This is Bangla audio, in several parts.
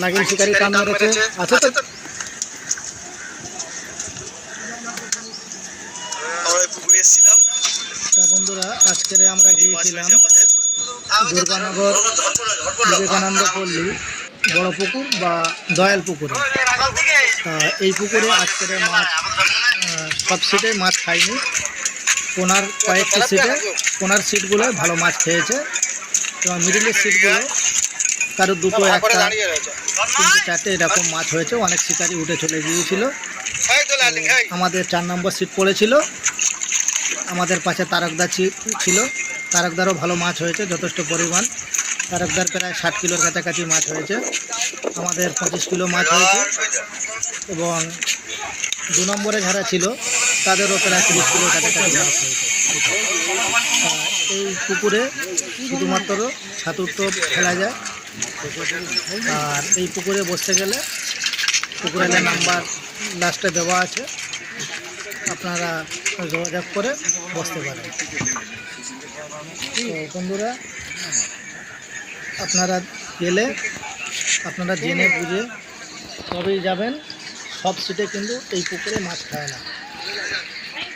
নাগিন শিকারি কান মেরেছে আছে তো? তা। বন্ধুরা আজকের আমরা গিয়েছিলাম দুর্গানগর বিবেকানন্দ পল্লী বড় পুকুর বা দয়াল পুকুরে। তা এই পুকুরে আজকের মাছ সব সিটে মাছ খায়নি কোনার কয়েকটি সিটে কোনার সিটগুলো ভালো মাছ খেয়েছে। এবং মিডিলের সিটগুলো কারও দুটো একটা তিনটে চারটে এরকম মাছ হয়েছে অনেক শিকারি উঠে চলে গিয়েছিল। আমাদের চার নম্বর সিট পড়েছিল। আমাদের পাশে তারকদার ছি- ছিল। তারকদারও ভালো মাছ হয়েছে যথেষ্ট পরিমাণ। তারকদার প্রায় ষাট কিলোর কাছাকাছি মাছ হয়েছে। আমাদের পঁচিশ কিলো মাছ হয়েছে। এবং দু নম্বরে যারা ছিল তাদেরও প্রায় তিরিশ কিলোর কাছাকাছি মাছ হয়েছে। এই পুকুরে শুধুমাত্র ছাতুর টোপ খেলা যায়। আর এই পুকুরে বসতে গেলে পুকুরের নাম্বার লাস্টে দেওয়া আছে। আপনারা যোগাযোগ করে বসতে পারেন। তো বন্ধুরা, আপনারা গেলে, আপনারা জেনে বুঝে তবেই যাবেন, সব সিটে কিন্তু এই পুকুরে মাছ খায় না।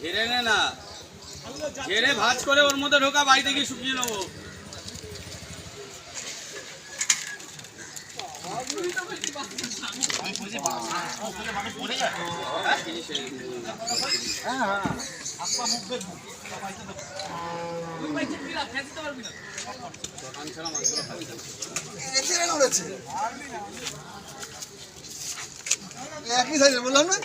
ঝেড়ে নে না। ঝেড়ে ভাজ করে ওর মধ্যে ঢোকা, বাড়িতে গিয়ে শুকিয়ে নেব। একই সাইজের বললাম না?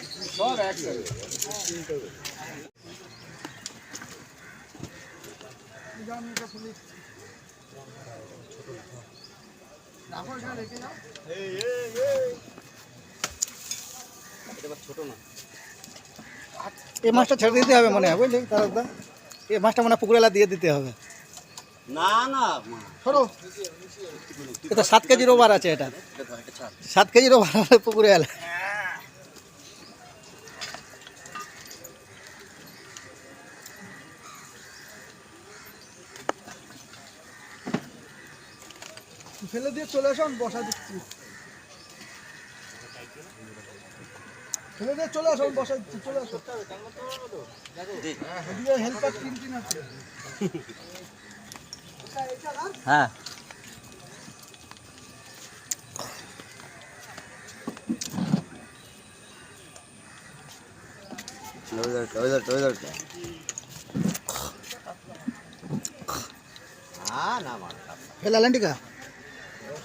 এই মাছটা ছেড়ে দিতে হবে মনে হয় বুঝলি? তারকদা এই মাছটা মনে পুকুরেলা দিয়ে দিতে হবে। না না সরো। এটা সাত কেজির ওভার আছে এটা। সাত কেজির ওভার পুকুরে এলা। ফেলে দিয়ে চলে আসুন বসা দিচ্ছি। ফেলে দিয়ে চলে আসুন বসা দিচ্ছি চলে আসুন। হেল্পার তিন তিন আছে। হ্যাঁ। ফেলালেন টিকা।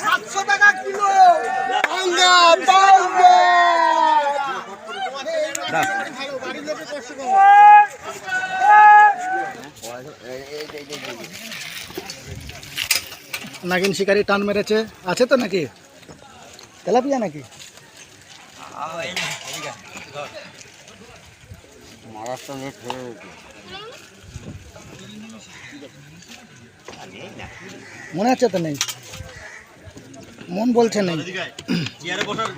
সাতশো টাকা কিলো। পাঙ্গা পাঙ্গা নাগিন শিকারি টান মেরেছে। আছে তো নাকি? তেলাপিয়া নাকি? হয়ে মনে হচ্ছে তো নেই? মন বলছে নেই। চেয়ারে বসার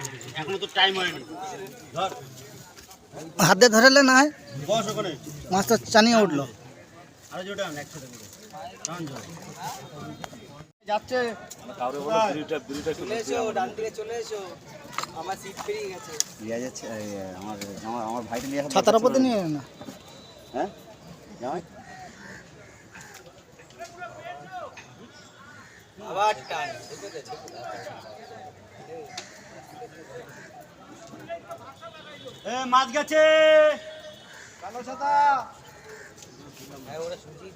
এখনও তো টাইম হয়নি। ধর। হাতে ধরেলে না হয়? মাছটা চানিয়ে উঠল। আরে যেটা একসাথে করে। টান জল যাচ্ছে লিয়া যাচ্ছে এই, আমার সুজি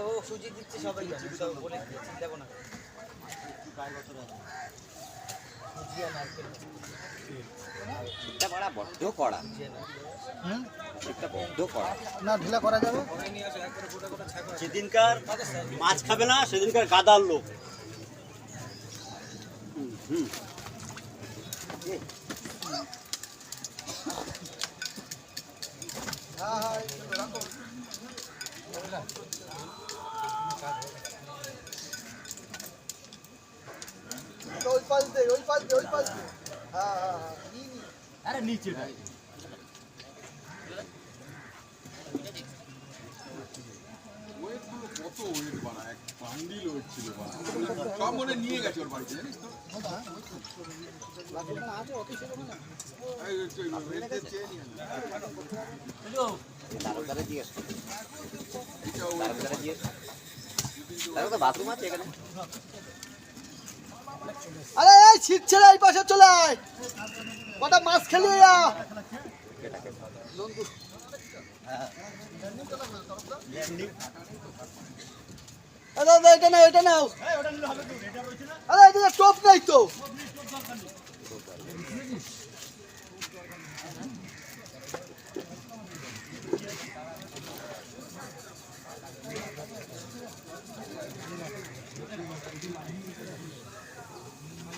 আমার সুজি নিয়ে এখন ছাতার উপর দিয়ে নিয়ে না। হ্যাঁ এটা বড় বড্ড কড়া হুম? এটা বড্ড কড়া না ঢিলা করা যাবে? যেদিনকার মাছ খাবে না সেদিনকার গাদার লোক। হুম, হুম। ওই পাশ দে ওই পাশ দে ওই পাশ দে। হ্যাঁ হ্যাঁ হ্যাঁ আরে নিচে কত ওয়েট বাড়া এক বান্ডিল ওয়েট ছিল বাড়া। সব মনে নিয়ে গেছে ওর বাড়িতে জানিস তো? বাথরুম আছে এখানে। আরে, এই ছিট ছেড়ে এই পাশে চলে আয়। কটা মাছ খেলি এটা নাও এটা নাও। আরে, এদিকে টোপ নাই তো না না হয়ে গেছে,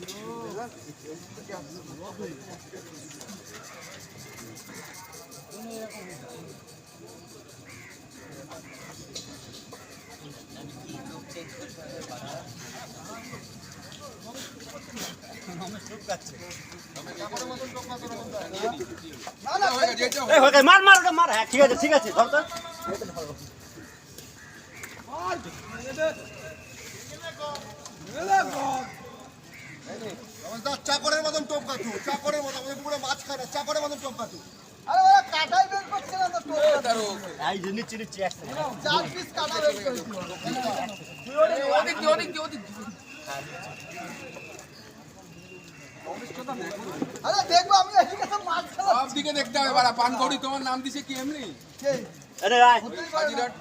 এইটা এই হয়ে গেছে, মার মার মার। হ্যাঁ ঠিক আছে ঠিক আছে ধর তো। আমাদের চাকরের মতন টোপ কাটু চাকরের মতন আমাদের পুরো মাছ খায় না চাকরের মতন টোপ কাটু আরে ওরা কাটাই বের করছে না তো টোপ এই যে নিচে নিচে চার পিস কাটা বের করেছিল আরে দেখব আমি এদিকে তো মাছ খেলা সব দিকে দেখতে হবে বাড়া। পানকৌড়ি তোমার নাম দিছে কি এমনি? আরে হাজিরাট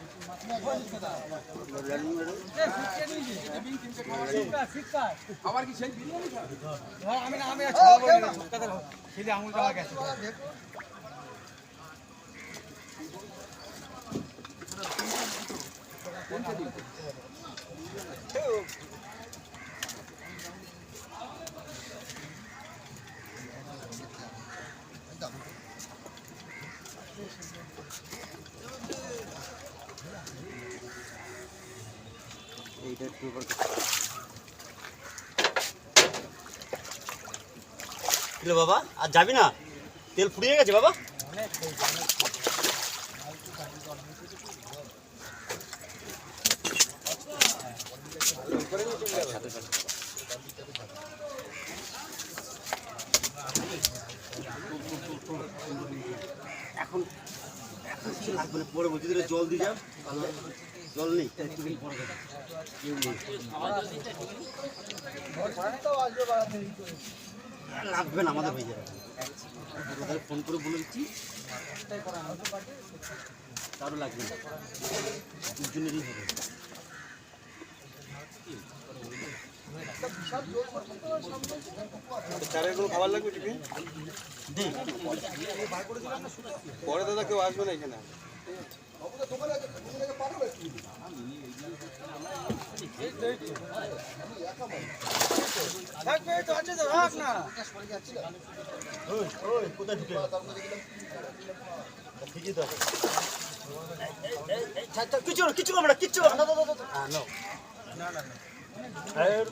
আবার কি সেই বিরিয়ানি খাবে? এইটা একটু উপর কিলো বাবা, আর যাবি না? তেল ফুরিয়ে গেছে বাবা? এখন এখন কিছু লাগবে পরে বলছি জল দিয়ে যাও জল নেই। লাগবে না আমাদের ভেজে ওদের ফোন করে বলে দিচ্ছি। তারও লাগবে না। দুজনেরই হবে। চারের খাবার লাগবে টিফিন? দে। পরে দাদা কেউ আসবে না এখানে? এই, ছাড়, ছাড়, কিচ্ছু না, না কিচ্ছু করবে না দাও, দাও, দাও, দাও। হ্যাঁ, নাও। এই,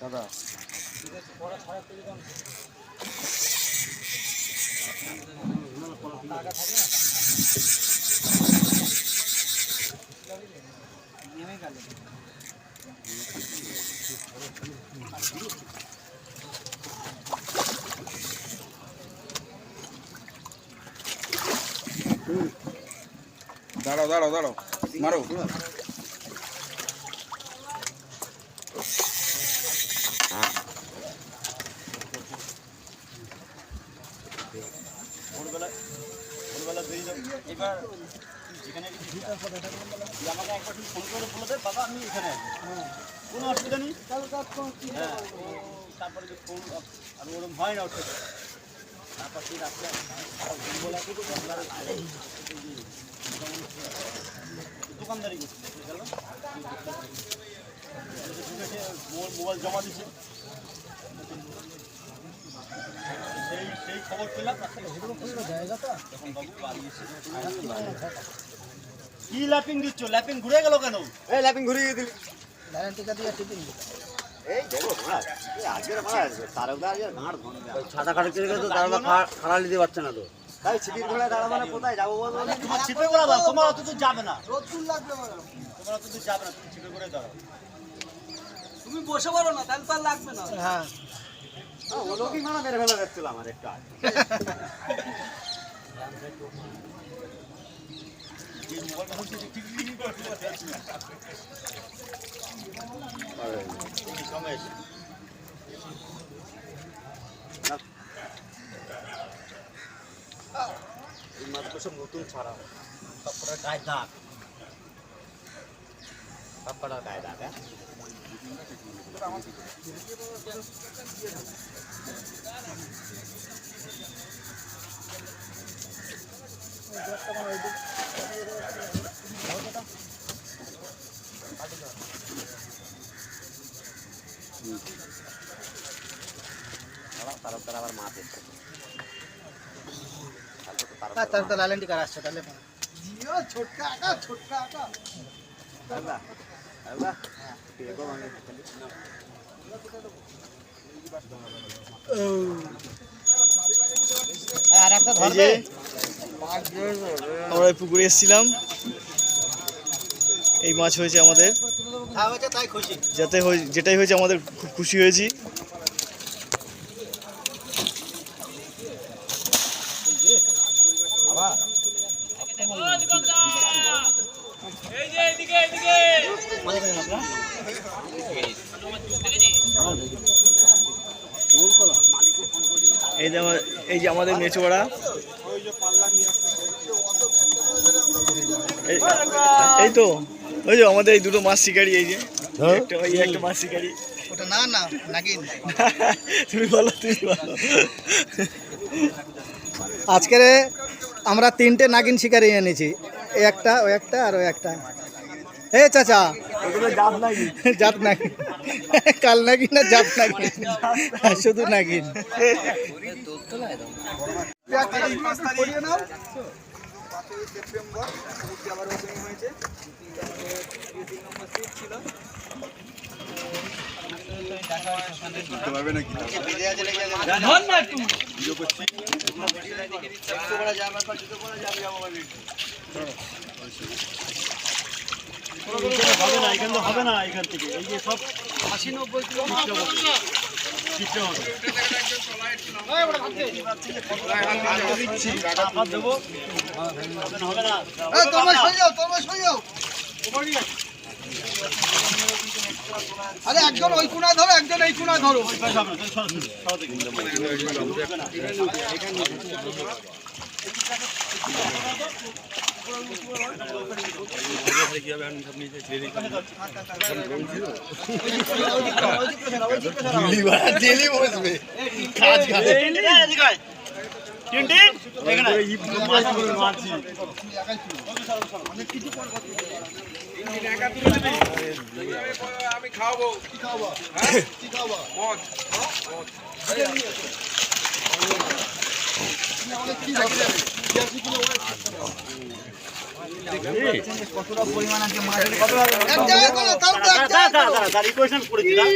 দাদা। দাঁড়াও দাঁড়াও দাঁড়াও। মারো। ভোরবেলা ভোরবেলা বেরিয়ে যাব। এবার যেখানে আমাকে একবার তুই ফোন করে বলে দে বাবা, আমি এখানে কোনো অসুবিধা নেই। হ্যাঁ তারপরে যে ফোন আর ওরকম হয় না ওর তারপর তুই রাত্রে দোকানদারি করছি। গেল মোবাইল জমা দিচ্ছে সেই সেই খবর পেলাম কি ল্যাপিং দিচ্ছ? ল্যাপিং ঘুরে গেল কেন? এই ল্যাপিং দিলি। আজকে গাঁড় ধরে ছাতা কাটতে গেলে তো তারকদা খাড়া নিতে পারছে না তো। তাই ছিপির ঘোড়ায় দাঁড়াবো না কোথায় যাব বলো? তোমার ছিপে করে তোমার অত দূর যাবে না। রোদ্দুর লাগবে তোমার অত দূর যাবে না তুমি ছিপে করে দাও তুমি বসে পারো না তাহলে তার লাগবে না। হ্যাঁ। নতুন ছাড়া কটার গায়ে দাগ। কটার গায়ে দাগ হ্যাঁ? তারপর তার আবার মাছ এসছে তারপর তো লালেন্টি কার আসছে? তাহলে জিও ছোটকা আটা ছোটকা আটা আল্লাহ আল্লাহ। আমরা এই পুকুরে এসেছিলাম। এই মাছ হয়েছে আমাদের। যা হয়েছে তাই খুশি। যাতে হয়ে- যেটাই হয়েছে আমাদের খুব খুশি হয়েছি এই যে আমার আমাদের মেচোড়া এই- এই তো ওই যে আমাদের এই দুটো মাছ শিকারি এই যে। একটা ওই একটা মাছ শিকারি। ওটা না না নাগিন তুমি বলো তুমি বলো। আজকের আমরা তিনটে নাগিন শিকারি এনেছি। এই একটা ওই একটা আর ওই একটা। এ চাচা। জাত নাকি কাল নাগিন না জাত নাগিন শুধু সেপ্টেম্বর আবার ওপেনিং হয়েছে নাকি একটু হবে না হবে না এখান থেকে এই যে সব আশি নব্বই আরে একজন ওই কোনায় ধরো, একজন এই কোনায় ধরো। আমি খাওয়াবো কি খাওয়াবা কি খাওয়াবা মদ তুমি কি যাবে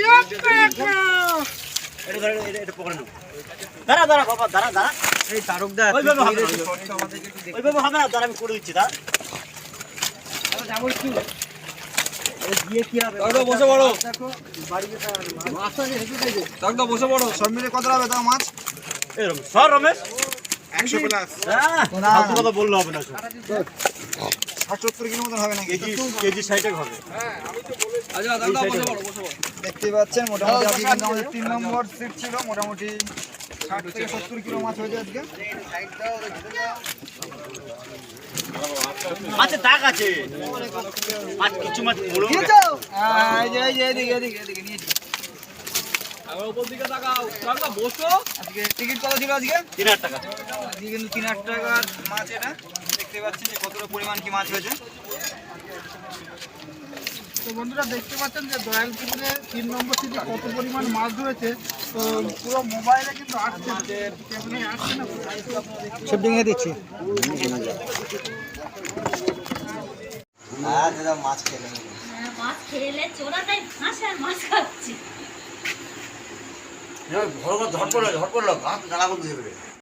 দাঁড়া দাঁড়া বাবা দাঁড়া দাঁড়া এই তারকদা ওইভাবে ওইভাবে হবে না দাঁড়া আমি করে দিচ্ছি দাঁড়া বসে পড়ো বসে পড়ো সব মিলে কত হবে তাও মাছ এরকম সর রমেশ। একশো প্লাস। ফালতু কথা বললে হবে না ষাট সত্তর কিলো মতন হবে নাকি? কেজি কেজি সাইটে হবে। আচ্ছা দাদা বসে পড়ো বসে পড়ো। দেখতে পাচ্ছেন মোটামুটি আজকে কিন্তু আমাদের তিন নম্বর সিট ছিল মোটামুটি ষাট থেকে সত্তর কিলো মাছ হয়েছে আজকে। মাছের দাগ আছে। মাছ কিছু মাছ এই যে এই যে এদিকে এদিকে এদিকে নিয়েছি আবার উপর দিকে তাকাও দাদা বসো। আজকে টিকিট কত ছিল আজকে? তিন হাজার টাকা। আজকে কিন্তু তিন হাজার টাকার মাছ এটা। দেখতে পাচ্ছেন যে কতটা পরিমাণ কি মাছ হয়েছে। তো বন্ধুরা দেখতে পাচ্ছেন যে দয়ালপুরে তিন নম্বর সিটে কত পরিমাণ মাছ ধরেছে। তো পুরো মোবাইলে কিন্তু আসছে না। ক্যামেরায় আসছে না। সব ডিঙে দিচ্ছি। মাছ খেলে চোরাটাই ফাঁসে আর মাছ খাচ্ছি। ঝড় পড়ল গাছ গালা করতে